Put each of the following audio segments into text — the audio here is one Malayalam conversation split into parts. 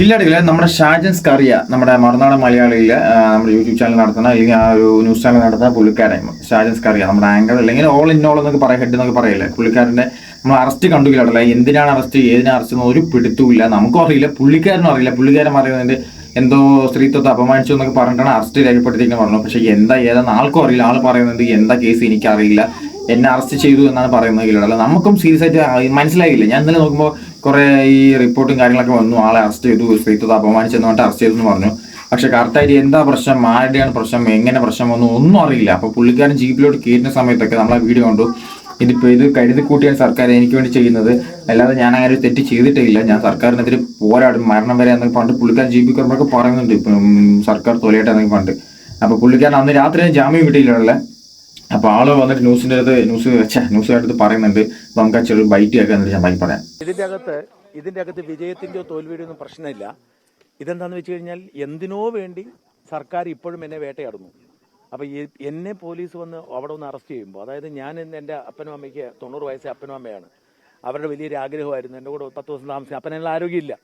ഇല്ലാടില്ല നമ്മുടെ ഷാജൻസ് കറിയ നമ്മുടെ മറുനാടൻ മലയാളിയിലെ നമ്മുടെ യൂട്യൂബ് ചാനൽ നടത്തുന്ന അല്ലെങ്കിൽ ആ ഒരു ന്യൂസ് ചാനൽ നടത്തുന്ന പുള്ളിക്കാരൻ ഷാജൻസ് കറിയ നമ്മുടെ ആങ്കർ അല്ലെങ്കിൽ ഓൾ ഇൻ ഓൾ എന്നൊക്കെ പറയാം ഹെഡ് എന്നൊക്കെ പറയില്ലേ? പുള്ളിക്കാരന്റെ നമ്മൾ അറസ്റ്റ് കണ്ടുകില്ലടല്ല എന്തിനാണ് അറസ്റ്റ് ഏതിനാണ് അറസ്റ്റ് എന്ന് ഒരു പിടുത്തുമില്ല നമുക്കും അറിയില്ല പുള്ളിക്കാരനും അറിയില്ല. പുള്ളിക്കാരൻ അറിയുന്നതിന്റെ എന്തോ സ്ത്രീത്വത്തെ അപമാനിച്ചു എന്നൊക്കെ പറഞ്ഞിട്ടാണ് അറസ്റ്റ് രേഖപ്പെടുത്തിയിരിക്കുന്നത് പറഞ്ഞു പക്ഷേ എന്താ ഏതാന്ന് ആൾക്കും അറിയില്ല. ആൾ പറയുന്നത് എന്താ കേസ് എനിക്കറിയില്ല. എന്നെ അറസ്റ്റ് ചെയ്തു എന്നാണ് പറയുന്നത് ഇല്ലടല്ല നമുക്കും സീരിയസ് ആയിട്ട് മനസ്സിലായില്ല? ഞാൻ ഇന്നലെ നോക്കുമ്പോൾ കുറെ ഈ റിപ്പോർട്ടും കാര്യങ്ങളൊക്കെ വന്നു. ആളെ അറസ്റ്റ് ചെയ്തു സ്ത്രീത്വത്തെ അപമാനിച്ചെന്ന് പറഞ്ഞിട്ട് അറസ്റ്റ് ചെയ്തു എന്ന് പറഞ്ഞു. പക്ഷെ കറക്റ്റായിട്ട് എന്താ പ്രശ്നം? ആരുടെയാണ് പ്രശ്നം? എങ്ങനെ പ്രശ്നം വന്നു? ഒന്നും അറിയില്ല. അപ്പൊ പുള്ളിക്കാരൻ ജീപ്പിലോട്ട് കയറ്റുന്ന സമയത്തൊക്കെ നമ്മളെ വീഡിയോ കണ്ടു. ഇതിപ്പോ ഇത് കരുതി കൂട്ടിയാണ് സർക്കാർ എനിക്ക് വേണ്ടി ചെയ്യുന്നത്. അല്ലാതെ ഞാൻ അങ്ങനെ ഒരു തെറ്റ് ചെയ്തിട്ടില്ല. ഞാൻ സർക്കാരിനെതിരെ പോരാടും. മരണം വരെ എന്നൊക്കെ പണ്ട് പുള്ളിക്കാരൻ ജീവി കർമ്മൊക്കെ പറയുന്നുണ്ട്. ഇപ്പം സർക്കാർ തൊലയട്ടെ എന്നൊക്കെ പണ്ട് അപ്പൊ പുള്ളിക്കാരൻ അന്ന് രാത്രി ജാമ്യം കിട്ടിയില്ല അപ്പൊ ആൾ വന്നിട്ട് ന്യൂസിന്റെ അടുത്ത് ന്യൂസ് ന്യൂസ് അടുത്ത് പറയുന്നുണ്ട് അപ്പൊ നമുക്ക് ചെറിയ ബൈറ്റ് കേൾക്കാൻ ഞാൻ ബാക്കി പറയാം. ഇതിന്റെ അകത്ത് ഇതിന്റെ അകത്ത് വിജയത്തിന്റെയോ തോൽവിയുടെയോ ഒന്നും പ്രശ്നമില്ല. ഇതെന്താന്ന് വെച്ച് കഴിഞ്ഞാൽ എന്തിനോ വേണ്ടി സർക്കാർ ഇപ്പോഴും എന്നെ വേട്ടയാടുന്നു. അപ്പൊ ഈ- എന്നെ പോലീസ് വന്ന് അവിടെ ഒന്ന് അറസ്റ്റ് ചെയ്യുമ്പോൾ അതായത് ഞാൻ എന്റെ അപ്പനും അമ്മയ്ക്ക് തൊണ്ണൂറ് വയസ്സേ അപ്പനും അമ്മയാണ്. അവരുടെ വലിയൊരു ആഗ്രഹമായിരുന്നു. എന്റെ കൂടെ പത്ത് ദിവസം താമസിക്കാൻ അപ്പനുള്ള ആരോഗ്യമില്ല.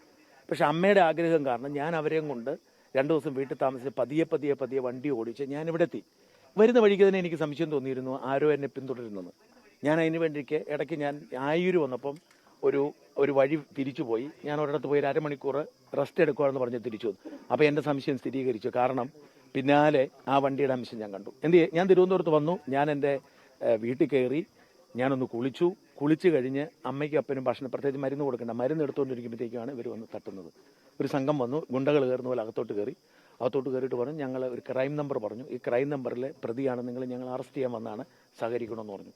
പക്ഷെ അമ്മയുടെ ആഗ്രഹം കാരണം ഞാൻ അവരെയും കൊണ്ട് രണ്ട് ദിവസം വീട്ടിൽ താമസിച്ച് പതിയെ പതിയെ പതിയെ വണ്ടി ഓടിച്ച് ഞാൻ ഇവിടെ എത്തി. വരുന്ന വഴിക്ക് തന്നെ എനിക്ക് സംശയം തോന്നിയിരുന്നു ആരോ എന്നെ പിന്തുടരുന്നെന്ന്. ഞാൻ അതിന് വേണ്ടിക്ക് ഇടയ്ക്ക് ഞാൻ ആയൂര് വന്നപ്പം ഒരു ഒരു വഴി തിരിച്ചു പോയി. ഞാൻ ഒരിടത്ത് പോയി ഒരു അരമണിക്കൂർ റെസ്റ്റ് എടുക്കുകയാണെന്ന് പറഞ്ഞ് തിരിച്ചു വന്നു. അപ്പോൾ എന്റെ സംശയം സ്ഥിരീകരിച്ചു. കാരണം പിന്നാലെ ആ വണ്ടിയുടെ അംശം ഞാൻ കണ്ടു. എന്ത് ഞാൻ തിരുവനന്തപുരത്ത് വന്നു. ഞാൻ എന്റെ വീട്ടിൽ കയറി. ഞാനൊന്ന് കുളിച്ചു. കുളിച്ചു കഴിഞ്ഞ് അമ്മയ്ക്കും അപ്പനും ഭക്ഷണം പ്രത്യേകിച്ച് മരുന്ന് കൊടുക്കേണ്ട. മരുന്ന് എടുത്തുകൊണ്ടിരിക്കുമ്പോഴത്തേക്കാണ് ഇവർ വന്ന് തട്ടുന്നത്. ഒരു സംഘം വന്നു. ഗുണ്ടകൾ കയറുന്ന പോലെ അകത്തോട്ട് കയറി. അകത്തോട്ട് കയറിയിട്ട് പറഞ്ഞു ഞങ്ങൾ ഒരു ക്രൈം നമ്പർ പറഞ്ഞു. ഈ ക്രൈം നമ്പറിലെ പ്രതിയാണ് നിങ്ങൾ ഞങ്ങൾ അറസ്റ്റ് ചെയ്യാൻ വന്നാണ് സഹകരിക്കണമെന്ന് പറഞ്ഞു.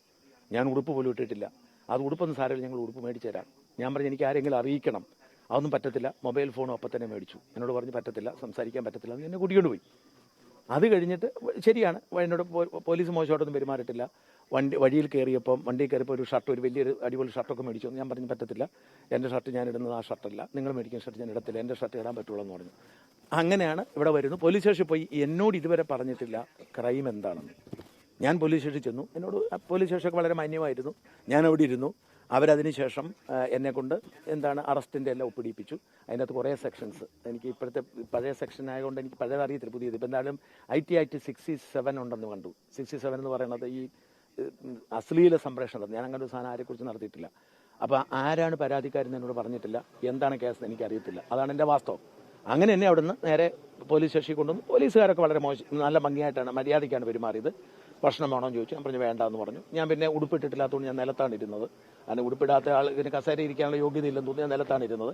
ഞാൻ ഉടുപ്പ് പോലും ഇട്ടിട്ടില്ല. അത് ഉടുപ്പൊന്നും സാരമില്ല ഞങ്ങൾ ഉടുപ്പ് മേടിച്ചു തരാം. ഞാൻ പറഞ്ഞു എനിക്ക് ആരെങ്കിലും അറിയിക്കണം. അതൊന്നും പറ്റത്തില്ല. മൊബൈൽ ഫോണും അപ്പം തന്നെ മേടിച്ചു. എന്നോട് പറഞ്ഞു പറ്റത്തില്ല സംസാരിക്കാൻ പറ്റത്തില്ല. എന്ന് എന്നെ കൂട്ടിക്കൊണ്ട് പോയി. അത് കഴിഞ്ഞിട്ട് ശരിയാണ്. എന്നോട് പോലീസ് മോശമായിട്ടൊന്നും പെരുമാറിയിട്ടില്ല. വണ്ടി വഴിയിൽ കയറിയപ്പം വണ്ടിയിൽ കയറിയപ്പോൾ ഒരു ഷർട്ട് ഒരു വലിയൊരു അടിപൊളി ഷർട്ടൊക്കെ മേടിച്ചു. ഞാൻ പറഞ്ഞു പറ്റത്തില്ല. എന്റെ ഷർട്ട് ഞാൻ ഇടുന്നത് ആ ഷർട്ടല്ല. നിങ്ങൾ മേടിക്കുന്ന ഷർട്ട് ഞാൻ ഇടത്തില്ല. എന്റെ ഷർട്ട് ഇടാൻ പറ്റുള്ളൂ എന്ന് പറഞ്ഞു. അങ്ങനെയാണ് ഇവിടെ വരുന്നത്. പോലീസ് സ്റ്റേഷനിൽ പോയി എന്നോട് ഇതുവരെ പറഞ്ഞിട്ടില്ല ക്രൈം എന്താണെന്ന്. ഞാൻ പോലീസ് സ്റ്റേഷനിൽ ചെന്നു. എന്നോട് പോലീസ് സ്റ്റേഷനൊക്കെ വളരെ മാന്യമായിരുന്നു. ഞാൻ അവിടെ ഇരുന്നു. അവരതിന് ശേഷം ആ, എന്നെ കൊണ്ട് എന്താണ് അറസ്റ്റിന്റെ എല്ലാം ഒപ്പിടിപ്പിച്ചു. അതിനകത്ത് കുറേ സെക്ഷൻസ് എനിക്ക് ഇപ്പോഴത്തെ പഴയ സെക്ഷൻ ആയതുകൊണ്ട് എനിക്ക് പഴയത് അറിയത്തില്ല പുതിയത്. ഇപ്പം എന്തായാലും I T act sixty seven ഉണ്ടെന്ന് കണ്ടു. സിക്സ്റ്റി സെവൻ എന്ന് പറയുന്നത് ഈ അശ്ലീല സംപ്രേഷണം ഞാൻ അങ്ങനെ ഒരു സാധനം ആരെക്കുറിച്ച് നടത്തിയിട്ടില്ല. അപ്പോൾ ആരാണ് പരാതിക്കാരെന്ന് എന്നോട് പറഞ്ഞിട്ടില്ല. എന്താണ് കേസ് എനിക്ക് അറിയത്തില്ല അതാണ് എന്റെ വാസ്തവം. അങ്ങനെ എന്നെ അവിടുന്ന് നേരെ പോലീസ് സ്റ്റേഷനിൽ കൊണ്ടുവന്നു. പോലീസുകാരൊക്കെ വളരെ മോശം നല്ല ഭംഗിയായിട്ടാണ് മര്യാദയ്ക്കാണ് പെരുമാറിയത്. ഭക്ഷണം വേണോ എന്ന് ചോദിച്ചു. ഞാൻ പറഞ്ഞു വേണ്ട എന്ന് പറഞ്ഞു. ഞാൻ പിന്നെ ഉടുപ്പിട്ടിട്ടില്ലാത്തതുകൊണ്ട് ഞാൻ നിലത്താണ് ഇരുന്നത്. അതിന് ഉടുപ്പിടാത്ത ആൾ ഇതിന് കസേര ഇരിക്കാനുള്ള യോഗ്യത ഇല്ലെന്ന് തോന്നി ഞാൻ നിലത്താണ് ഇരുന്നത്.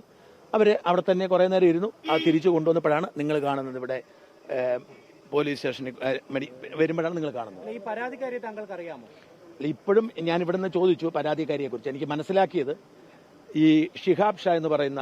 അവർ അവിടെ തന്നെ കുറേ നേരം ഇരുന്നു. ആ തിരിച്ചു കൊണ്ടുവന്നപ്പോഴാണ് നിങ്ങൾ കാണുന്നത് ഇവിടെ പോലീസ് സ്റ്റേഷനിൽ വരുമ്പോഴാണ് നിങ്ങൾ കാണുന്നത്. ഈ പരാതിക്കാരിയെ താങ്കൾക്ക് അറിയാമോ അല്ല, ഇപ്പോഴും ഞാൻ ഇവിടുന്ന് ചോദിച്ചു പരാതിക്കാരിയെക്കുറിച്ച്. എനിക്ക് മനസ്സിലാക്കിയത് ഈ ഷിഹാബ് ഷാ എന്ന് പറയുന്ന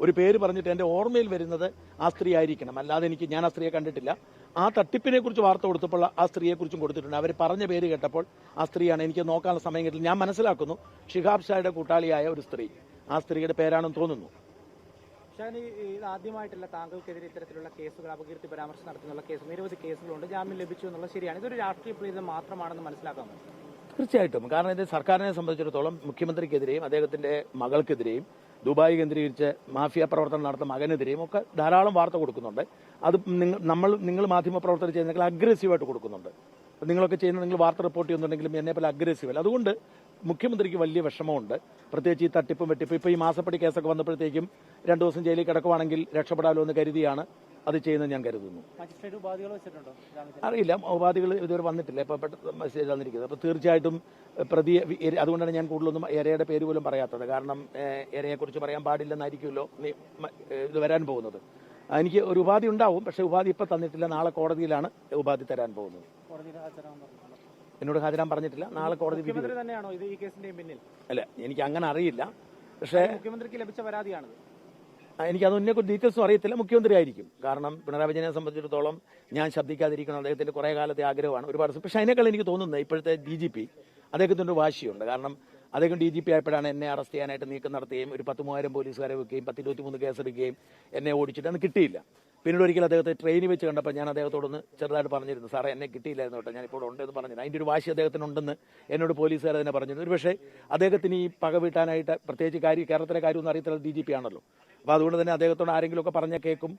ഒരു പേര് പറഞ്ഞിട്ട് എന്റെ ഓർമ്മയിൽ വരുന്നത് ആ സ്ത്രീ ആയിരിക്കണം. അല്ലാതെ എനിക്ക് ഞാൻ ആ സ്ത്രീയെ കണ്ടിട്ടില്ല. ആ തട്ടിപ്പിനെ കുറിച്ച് വാർത്ത കൊടുത്തപ്പോൾ ആ സ്ത്രീയെക്കുറിച്ചും കൊടുത്തിട്ടുണ്ട്. അവർ പറഞ്ഞ പേര് കേട്ടപ്പോൾ ആ സ്ത്രീയാണ് എനിക്ക് നോക്കാനുള്ള സമയം കിട്ടില്ല. ഞാൻ മനസ്സിലാക്കുന്നു ഷിഹാബ് ഷായുടെ കൂട്ടാളിയായ ഒരു സ്ത്രീ. ആ സ്ത്രീയുടെ പേരാണെന്ന് തോന്നുന്നു. ഷാനി ഇത് ആദ്യമായിട്ടല്ല താങ്കൾക്കെതിരെ ഇത്തരത്തിലുള്ള കേസുകൾ അപകീർത്തി പരാമർശം നടത്തുന്നുള്ള കേസ് നിരവധി കേസുകളുണ്ട്. ജാമ്യം ലഭിച്ചു എന്നുള്ളത് ശരിയാണ്. ഇതൊരു രാഷ്ട്രീയ പ്രീതം മാത്രമാണെന്ന് മനസ്സിലാക്കാമോ തീർച്ചയായിട്ടും. കാരണം ഇത് സർക്കാരിനെ സംബന്ധിച്ചിടത്തോളം മുഖ്യമന്ത്രിക്കെതിരെയും അദ്ദേഹത്തിന്റെ മകൾക്കെതിരെയും ദുബായ് കേന്ദ്രീകരിച്ച് മാഫിയ പ്രവർത്തനം നടത്തുന്ന മകനെതിരെയും ഒക്കെ ധാരാളം വാർത്ത കൊടുക്കുന്നുണ്ട്. അത് നിങ്ങൾ നമ്മൾ നിങ്ങൾ മാധ്യമ പ്രവർത്തനം ചെയ്യുന്നെങ്കിൽ അഗ്രസീവായിട്ട് കൊടുക്കുന്നുണ്ട്. നിങ്ങളൊക്കെ ചെയ്യുന്ന നിങ്ങൾ വാർത്ത റിപ്പോർട്ട് ചെയ്യുന്നുണ്ടെങ്കിലും എന്നെ പോലെ അഗ്രസീവ് അല്ല. അതുകൊണ്ട് മുഖ്യമന്ത്രിക്ക് വലിയ വിഷമമുണ്ട്. പ്രത്യേകിച്ച് ഈ തട്ടിപ്പും വെട്ടിപ്പും. ഇപ്പോൾ ഈ മാസപ്പടി കേസൊക്കെ വന്നപ്പോഴത്തേക്കും രണ്ടു ദിവസം ജയിലിൽ കിടക്കുവാണെങ്കിൽ രക്ഷപ്പെടാമല്ലോ എന്ന് കരുതിയാണ് അത് ചെയ്യുന്നത് ഞാൻ കരുതുന്നു. അറിയില്ല. ഉപാധികൾ ഇതുവരെ വന്നിട്ടില്ല. ഇപ്പൊ പെട്ടെന്ന് മെസ്സേജ് തന്നിരിക്കുന്നത് അപ്പോൾ തീർച്ചയായിട്ടും എര- അതുകൊണ്ടാണ് ഞാൻ കൂടുതലൊന്നും എരയുടെ പേര് പോലും പറയാത്തത്. കാരണം എരയെക്കുറിച്ച് പറയാൻ പാടില്ലെന്നായിരിക്കുമല്ലോ ഇത് വരാൻ പോകുന്നത്. എനിക്ക് ഒരു ഉപാധി ഉണ്ടാവും. പക്ഷെ ഉപാധി ഇപ്പൊ തന്നിട്ടില്ല. നാളെ കോടതിയിലാണ് ഉപാധി തരാൻ പോകുന്നത്? എന്നോട് ഹാജരാൻ പറഞ്ഞിട്ടില്ല. നാളെ കോടതി മുഖ്യമന്ത്രി തന്നെയാണോ ഇത് ഈ കേസിന്റെ പിന്നിൽ? അല്ല എനിക്ക് അങ്ങനെ അറിയില്ല. പക്ഷേ മുഖ്യമന്ത്രിക്ക് ലഭിച്ച പരാതിയാണത്. എനിക്ക് അതൊന്നെ ഡീറ്റെയിൽസും അറിയത്തില്ല. മുഖ്യമന്ത്രി ആയിരിക്കും. കാരണം പിണറായി വിജയനെ സംബന്ധിച്ചിടത്തോളം ഞാൻ ശബ്ദിക്കാതിരിക്കണം. അദ്ദേഹത്തിന്റെ കുറെ കാലത്തെ ആഗ്രഹമാണ്. ഒരുപാട് പക്ഷേ അതിനേക്കാൾ എനിക്ക് തോന്നുന്നത് ഇപ്പോഴത്തെ ഡി ജി പി അദ്ദേഹത്തിന്റെ വാശിയുണ്ട്. കാരണം അദ്ദേഹം ഡി ജി പി ആയപ്പോഴാണ് എന്നെ അറസ്റ്റ് ചെയ്യാനായിട്ട് നീക്കം നടത്തുകയും ഒരു പത്ത് മൂവായിരം പോലീസുകാരെ വെക്കുകയും പത്തിരുപത്തി മൂന്ന് കേസെടുക്കുകയും എന്നെ ഓടിച്ചിട്ട് അന്ന് കിട്ടിയില്ല. പിന്നീട് ഒരിക്കൽ അദ്ദേഹത്തെ ട്രെയിനിൽ വെച്ച് കണ്ടപ്പോൾ ഞാൻ അദ്ദേഹത്തോടൊന്ന് ചെറുതായിട്ട് പറഞ്ഞിരുന്നു സാറേ എന്നെ കിട്ടിയില്ലായിരുന്നു കേട്ടോ ഞാനിപ്പോൾ ഉണ്ടെന്ന് പറഞ്ഞു അതിന്റെ ഒരു വാശി അദ്ദേഹത്തിനുണ്ടെന്ന് എന്നോട് പോലീസുകാർ തന്നെ പറഞ്ഞിരുന്നു. ഒരു പക്ഷേ അദ്ദേഹത്തിന് ഈ പക വീട്ടാനായിട്ട് പ്രത്യേകിച്ച് കാര്യം കേരളത്തിലെ കാര്യമൊന്നും അറിയത്തില്ല ഡി ജി പി ആണല്ലോ. അപ്പോൾ അതുകൊണ്ട് തന്നെ അദ്ദേഹത്തോട് ആരെങ്കിലുമൊക്കെ പറഞ്ഞ കേൾക്കും.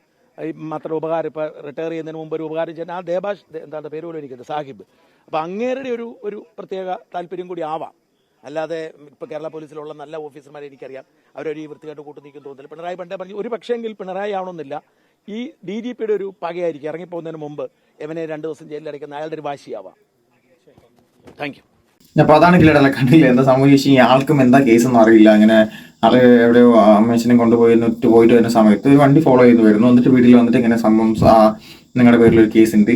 മാത്രം ഉപകാരം ഇപ്പോൾ റിട്ടയർ ചെയ്യുന്നതിന് മുമ്പ് ഒരു ഉപകാരം ചെയ്യാൻ ആ ദേബാഷ് എന്താണ് പേര് പോലും എനിക്കുണ്ട് സാഹിബ്. അപ്പോൾ അങ്ങേരുടെ ഒരു ഒരു പ്രത്യേക താല്പര്യം കൂടി ആവാം. അല്ലാതെ ഇപ്പോൾ കേരള പോലീസിലുള്ള നല്ല ഓഫീസർമാരെ എനിക്കറിയാം. അവരൊരു വൃത്തികെട്ട് കൂട്ടു നിൽക്കും തോന്നില്ല പിണറായി പണ്ടേ പറഞ്ഞു ഒരു പക്ഷേങ്കിൽ പിണറായി ആവണമെന്നില്ല. ഈ ഡി ജി പിയുടെ ഒരു പകയായിരിക്കും. ഇറങ്ങിപ്പോകുന്നതിന് മുമ്പ് എവനെ രണ്ട് ദിവസം ജയിലിൽ അടയ്ക്കുന്ന അയാളുടെ ഒരു വാശിയാവാം. താങ്ക് യു അപ്പൊ അതാണ് കിലടല കണ്ടില്ല? എന്താ സംഭവിച്ചു ഈ ആൾക്കും എന്താ കേസ് ഒന്നും അറിയില്ല. അങ്ങനെ ആൾ എവിടെയോ അമ്മേച്ചനെ കൊണ്ടുപോയി പോയിട്ട് വരുന്ന സമയത്ത് ഒരു വണ്ടി ഫോളോ ചെയ്ത് വരുന്നു. എന്നിട്ട് വീട്ടിൽ വന്നിട്ട് ഇങ്ങനെ സംഭവം നിങ്ങളുടെ പേരിൽ ഒരു കേസ് ഉണ്ട്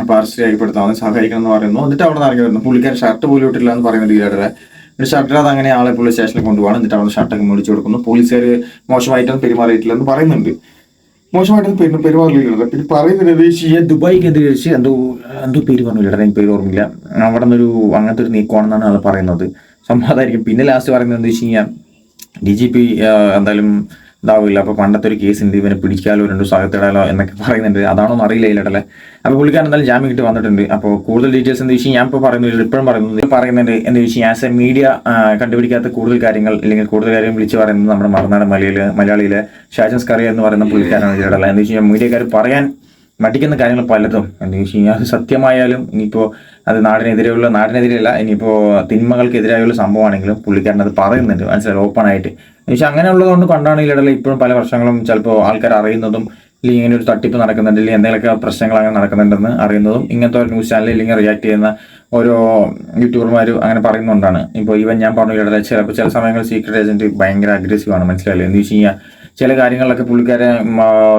അപ്പൊ അറസ്റ്റ് രേഖപ്പെടുത്താമെന്ന് സഹായിക്കണം എന്ന് പറയുന്നു. എന്നിട്ട് അവിടെ നിന്ന് ഇറങ്ങി വരുന്നു. പുള്ളിക്കാരൻ ഷർട്ട് പോലും ഇട്ടില്ല എന്ന് പറയുന്നത് ലീഡറെ ഒരു അത് അങ്ങനെ ആളെ പോലീസ് സ്റ്റേഷനിൽ കൊണ്ടുപോകണം എന്നിട്ട് അവിടെ ഷർട്ടൊക്കെ മേടിച്ചു കൊടുക്കുന്നു. പോലീസുകാർ മോശമായിട്ടൊന്നും പെരുമാറിയിട്ടില്ല എന്ന് പറയുന്നുണ്ട്. മോശമായിട്ട് പേര് പെരുമാറില്ല പിന്നെ പറയുന്നത് ഈ ദുബായ് കേന്ദ്രീകരിച്ച് എന്തോ എന്തോ പേര് പറഞ്ഞില്ല എനിക്ക് പേര് ഓർമ്മയില്ല. അവിടെ നിന്നൊരു അങ്ങനത്തെ ഒരു നീക്കമാണെന്നാണ് അത് പറയുന്നത്. സംഭവമായിരിക്കും. പിന്നെ ലാസ്റ്റ് പറയുന്നത് എന്താ വെച്ച് കഴിഞ്ഞാൽ ഡി ജി പി എന്തായാലും ഇതാവില്ല. അപ്പൊ പണ്ടത്തെ ഒരു കേസ് ഉണ്ട് ഇവനെ പിടിക്കാലോ രണ്ടു സ്ഥലത്തിടാലോ എന്നൊക്കെ പറയുന്നുണ്ട്. അതാണോന്ന് അറിയില്ല ഇല്ലടല്ലേ അപ്പൊ പുള്ളിക്കാരൻ എന്തായാലും ജാമ്യം കിട്ടി വന്നിട്ടുണ്ട്. അപ്പോൾ കൂടുതൽ ഡീറ്റെയിൽസ് എന്താ വെച്ചാൽ ഞാൻ ഇപ്പോൾ പറയുന്നില്ല ഇപ്പോഴും പറയുന്നത് പറയുന്നുണ്ട് എന്താ വെച്ചാൽ ആസ് എ മീഡിയ കണ്ടുപിടിക്കാത്ത കൂടുതൽ കാര്യങ്ങൾ അല്ലെങ്കിൽ കൂടുതൽ കാര്യം വിളിച്ച് പറയുന്നത് നമ്മുടെ മറുനാട് മലയാളിയിലെ മലയാളിയിലെ ഷാജൻസ് കറിയ എന്ന് പറയുന്ന പുള്ളിക്കാരാണ് ഇല്ലടല്ല എന്താ വെച്ചാൽ മീഡിയക്കാർ പറയാൻ മടിക്കുന്ന കാര്യങ്ങൾ പലതും. എന്താ വെച്ച് കഴിഞ്ഞാൽ സത്യമായാലും ഇനിയിപ്പോൾ അത് നാടിനെതിരെയുള്ള നാടിനെതിരെയല്ല ഇനിയിപ്പോൾ തിന്മകൾക്കെതിരായുള്ള സംഭവമാണെങ്കിലും പുള്ളിക്കാരൻ അത് പറയുന്നുണ്ട്. മനസ്സിലായി? ഓപ്പൺ ആയിട്ട് പക്ഷെ അങ്ങനെയുള്ളതുകൊണ്ട് കൊണ്ടാണ് ഇടയിൽ ഇപ്പോഴും പല വർഷങ്ങളും ചിലപ്പോൾ ആൾക്കാർ അറിയുന്നതും ഇല്ലെങ്കിൽ ഇങ്ങനെ ഒരു തട്ടിപ്പ് നടക്കുന്നുണ്ട് അല്ലെങ്കിൽ എന്തെങ്കിലുമൊക്കെ പ്രശ്നങ്ങൾ അങ്ങനെ നടക്കുന്നുണ്ടെന്ന് അറിയുന്നതും ഇങ്ങനത്തെ ഒരു ന്യൂസ് ചാനലിൽ ഇല്ലെങ്കിൽ റിയാക്ട് ചെയ്യുന്ന ഓരോ യൂട്യൂബർമാർ അങ്ങനെ പറയുന്നതുകൊണ്ടാണ്. ഇപ്പോൾ ഈവൻ ഞാൻ പറഞ്ഞു ഇടയിൽ ചിലപ്പോൾ ചില സമയങ്ങളിൽ സീക്രട്ട് ഏജന്റ് ഭയങ്കര അഗ്രസീവ് ആണ്. മനസ്സിലായില്ലേ? എന്ന് വെച്ച് കഴിഞ്ഞാൽ ചില കാര്യങ്ങളിലൊക്കെ പുള്ളിക്കാരെ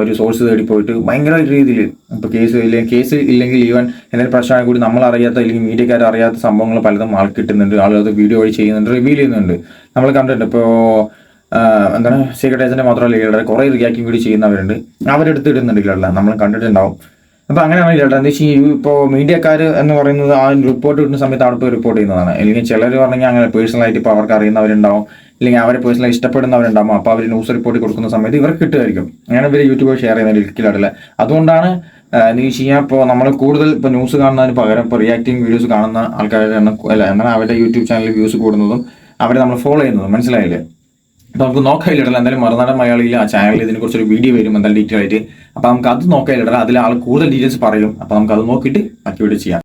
ഒരു സോഴ്സ് തേടി പോയിട്ട് ഭയങ്കര രീതിയിൽ ഇപ്പോൾ കേസ് ഇല്ലെങ്കിൽ കേസ് ഇല്ലെങ്കിൽ ഈവൻ എന്തെങ്കിലും പ്രശ്നമാണെങ്കിൽ കൂടി നമ്മൾ അറിയാത്ത അല്ലെങ്കിൽ മീഡിയക്കാർ അറിയാത്ത സംഭവങ്ങൾ പലതും ആൾ കിട്ടുന്നുണ്ട് ആളുകൾ വീഡിയോ വഴി ചെയ്യുന്നുണ്ട് റിവീൽ ചെയ്യുന്നുണ്ട്. നമ്മൾ കണ്ടിട്ടുണ്ട് ഇപ്പോൾ എന്താണ് സീക്രട്ട് ഏജന്റ് മാത്രമല്ല ലീഡർ കുറേ റിയാക്ടിങ് വീഡിയോ ചെയ്യുന്നവരുണ്ട്. അവരെടുത്ത് ഇടുന്നുണ്ട് ലീഡറില്ല നമ്മൾ കണ്ടിട്ടുണ്ടാവും. അപ്പൊ അങ്ങനെയാണ് ചേട്ടാ എന്താ വെച്ചാൽ ഇപ്പോൾ മീഡിയക്കാർ എന്ന് പറയുന്നത് ആ റിപ്പോർട്ട് കിട്ടുന്ന സമയത്ത് അവിടെ പോയി റിപ്പോർട്ട് ചെയ്യുന്നതാണ്. അല്ലെങ്കിൽ ചിലർ പറഞ്ഞാൽ അങ്ങനെ പേഴ്സണലായിട്ട് ഇപ്പോൾ അവർക്ക് അറിയുന്നവരുണ്ടാവും. അല്ലെങ്കിൽ അവരെ പേഴ്സണലി ഇഷ്ടപ്പെടുന്നവരുണ്ടാവും. അപ്പോൾ അവർ ന്യൂസ് റിപ്പോർട്ട് കൊടുക്കുന്ന സമയത്ത് ഇവർക്ക് കിട്ടുമായിരിക്കും. അങ്ങനെ ഇവർ യൂട്യൂബ് ഷെയർ ചെയ്യുന്ന ലിക്കിലടല്ല അതുകൊണ്ടാണ് എന്ന് വെച്ച് കഴിഞ്ഞാൽ ഇപ്പോൾ നമ്മൾ കൂടുതൽ ഇപ്പോൾ ന്യൂസ് കാണുന്നതിന് പകരം ഇപ്പോൾ റിയാക്ടിങ് വീഡിയോസ് കാണുന്ന ആൾക്കാരുടെ എണ്ണം അല്ല എന്നാൽ അവരുടെ യൂട്യൂബ് ചാനലിൽ വ്യൂസ് കൂടുന്നതും അവരെ നമ്മൾ ഫോളോ ചെയ്യുന്നതും. മനസ്സിലായില്ലേ? അപ്പൊ നമുക്ക് ഇടല എന്തായാലും മറുനാടൻ മലയാളിയിൽ ആ ചാനലിൽ ഇതിനെ കുറിച്ചൊരു വീഡിയോ വരും എന്തായാലും ഡീറ്റെയിൽ ആയിട്ട്. അപ്പൊ നമുക്ക് അത് നോക്കാനില്ല അതിൽ ആൾ കൂടുതൽ ഡീറ്റെയിൽസ് പറയും. അപ്പൊ നമുക്ക് അത് നോക്കിയിട്ട് ബാക്കി വീഡിയോ ചെയ്യാം.